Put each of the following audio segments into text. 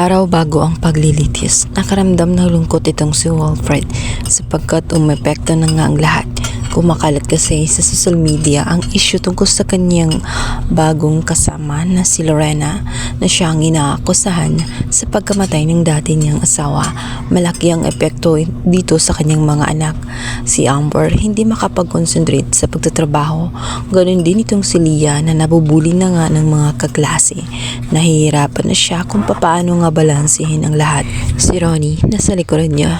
Araw bago ang paglilitis, nakaramdam ng lungkot itong si Wilfred sapagkat umepekto na nga ang lahat. Kumakalat kasi sa social media ang issue tungkol sa kanyang bagong kasama na si Lorena na siyang inaakusahan sa pagkamatay ng dati niyang asawa. Malaki ang epekto dito sa kanyang mga anak. Si Amber hindi makapag-concentrate sa pagtatrabaho. Ganon din itong si Lia na nabubuli na nga ng mga kaklase. Nahihirapan na siya kung paano nga balansehin ang lahat. Si Ronnie nasa likuran niya.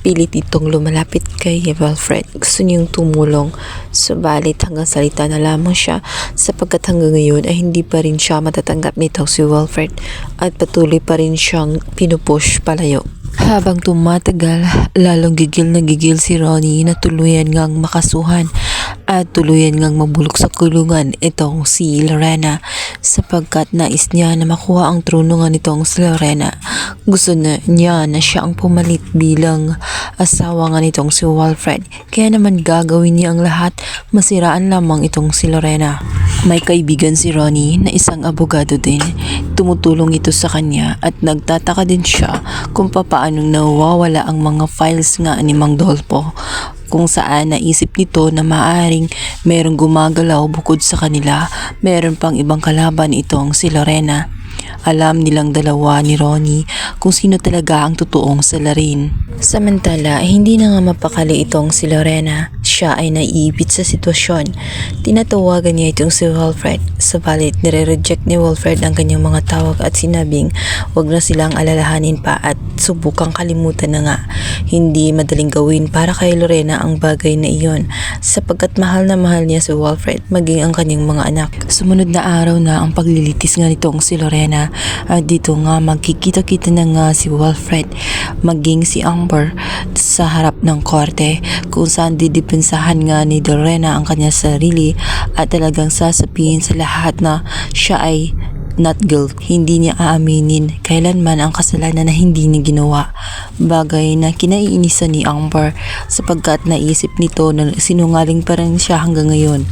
Pilit itong lumalapit kay Wilfred. Gusto niyang tumulong. Subalit hanggang salita na lamang siya sapagkat hanggang ngayon ay hindi pa rin siya matatanggap nitong si Wilfred at patuloy pa rin siyang pinupush palayo. Habang tumatagal, lalong gigil na gigil si Ronnie na tuluyan ngang makasuhan at tuluyan ngang mabulok sa kulungan itong si Lorena sapagkat nais niya na makuha ang trono nga nitong si Lorena. Gusto na niya na siya ang pumalit bilang asawa nga nitong si Walfred kaya naman gagawin niya ang lahat masiraan lamang itong si Lorena. May kaibigan si Ronnie na isang abogado din. Tumutulong ito sa kanya at nagtataka din siya kung papaano nawawala ang mga files nga ni Mang Dolpo kung saan naisip nito na maaring merong gumagalaw bukod sa kanila, meron pang ibang kalaban itong si Lorena. Alam nilang dalawa ni Ronnie kung sino talaga ang totoong salarin. Samantala, hindi na nga mapakali itong si Lorena. Siya ay naiipit sa sitwasyon. Tinatawagan niya itong si Wilfred. Sabalit, nire-reject ni Wilfred ang kanyang mga tawag at sinabing wag na silang alalahanin pa at subukang kalimutan na nga. Hindi madaling gawin para kay Lorena ang bagay na iyon sapagkat mahal na mahal niya si Wilfred maging ang kanyang mga anak. Sumunod na araw na ang paglilitis nga nitong si Lorena at dito nga magkikita-kita na nga si Wilfred maging si Amber sa harap ng korte kung saan didepensahan nga ni Lorena ang kanya sarili at talagang sasabihin sa lahat na siya ay not guilt. Hindi niya aaminin kailanman ang kasalanan na hindi niya ginawa. Bagay na kinaiinisan ni Amber sapagkat naisip nito na sinungaling pa rin siya hanggang ngayon.